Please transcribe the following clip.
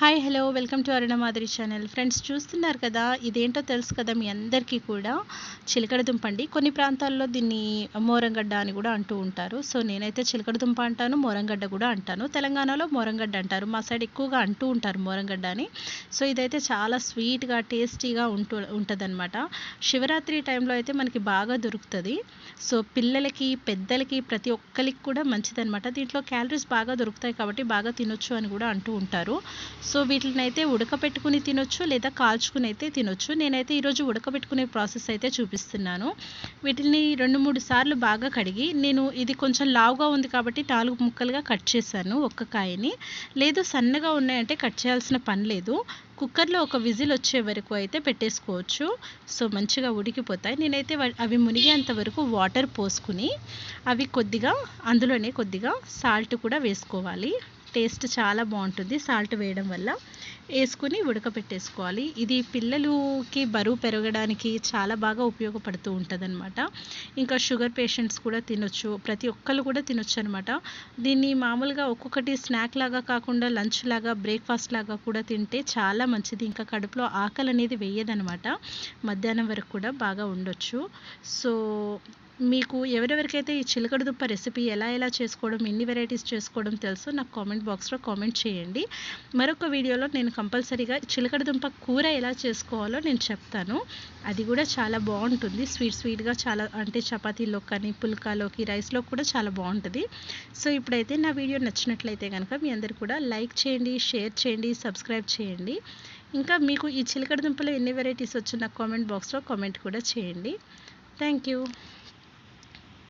Hi hello welcome to Arunamadhuri channel friends చూస్తున్నారు కదా? ఇదేంటో తెలుసు కదా మీ అందరికీ కూడా. చిలకడ దుంప అండి కొన్ని ప్రాంతాల్లో దీన్ని మోరంగడ్డ అని కూడా అంటూ ఉంటారు. సో నేనైతే చిలకడ దుంప అంటాను మోరంగడ్డ కూడా అంటాను. తెలంగాణలో మోరంగడ్డ అంటారు. మా సైడ్ ఎక్కువగా అంటూ ఉంటారు మోరంగడ్డ అని. సో ఇదైతే చాలా స్వీట్గా టేస్టీగా ఉంటూ ఉంటుందన్నమాట. శివరాత్రి టైంలో అయితే మనకి బాగా దొరుకుతుంది. సో పిల్లలకి పెద్దలకి ప్రతి ఒక్కరికి కూడా మంచిదన్నమాట. దీంట్లో క్యాలరీస్ బాగా దొరుకుతాయి కాబట్టి బాగా తినొచ్చు అని కూడా అంటూ ఉంటారు. సో వీటిని అయితే ఉడకపెట్టుకుని తినొచ్చు లేదా కాల్చుకుని అయితే తినొచ్చు. నేనైతే ఈరోజు ఉడకబెట్టుకునే ప్రాసెస్ అయితే చూపిస్తున్నాను. వీటిని రెండు మూడు సార్లు బాగా కడిగి నేను ఇది కొంచెం లావుగా ఉంది కాబట్టి నాలుగు ముక్కలుగా కట్ చేశాను ఒక్క కాయని. లేదు సన్నగా ఉన్నాయంటే కట్ చేయాల్సిన పని లేదు. కుక్కర్లో ఒక విజిల్ వచ్చే వరకు అయితే పెట్టేసుకోవచ్చు. సో మంచిగా ఉడికిపోతాయి. నేనైతే అవి మునిగేంత వరకు వాటర్ పోసుకుని అవి కొద్దిగా అందులోనే కొద్దిగా సాల్ట్ కూడా వేసుకోవాలి. టేస్ట్ చాలా బాగుంటుంది సాల్ట్ వేయడం వల్ల. వేసుకుని ఉడకపెట్టేసుకోవాలి. ఇది పిల్లలకి బరువు పెరగడానికి చాలా బాగా ఉపయోగపడుతూ ఉంటుందన్నమాట. ఇంకా షుగర్ పేషెంట్స్ కూడా తినొచ్చు. ప్రతి ఒక్కళ్ళు కూడా తినొచ్చు అనమాట దీన్ని మామూలుగా ఒక్కొక్కటి స్నాక్ లాగా కాకుండా లంచ్ లాగా బ్రేక్ఫాస్ట్ లాగా కూడా తింటే చాలా మంచిది. ఇంకా కడుపులో ఆకలి అనేది వేయదనమాట మధ్యాహ్నం వరకు కూడా బాగా ఉండొచ్చు. సో మీకు ఎవరెవరికైతే ఈ చిలకడ దుప్ప రెసిపీ ఎలా ఎలా చేసుకోవడం ఎన్ని వెరైటీస్ చేసుకోవడం తెలుసో నాకు కామెంట్ బాక్స్లో కామెంట్ చేయండి. మరొక వీడియోలో నేను కంపల్సరీగా చిలకడ దుంప కూర ఎలా చేసుకోవాలో నేను చెప్తాను. అది కూడా చాలా బాగుంటుంది. స్వీట్ స్వీట్గా చాలా అంటే చపాతీలో కానీ పుల్కాలోకి రైస్లో కూడా చాలా బాగుంటుంది. సో ఇప్పుడైతే నా వీడియో నచ్చినట్లయితే కనుక మీ అందరు కూడా లైక్ చేయండి షేర్ చేయండి సబ్స్క్రైబ్ చేయండి. ఇంకా మీకు ఈ చిలకడ దుంపలో ఎన్ని వెరైటీస్ వచ్చిన నాకు కామెంట్ బాక్స్లో కామెంట్ కూడా చేయండి. Thank you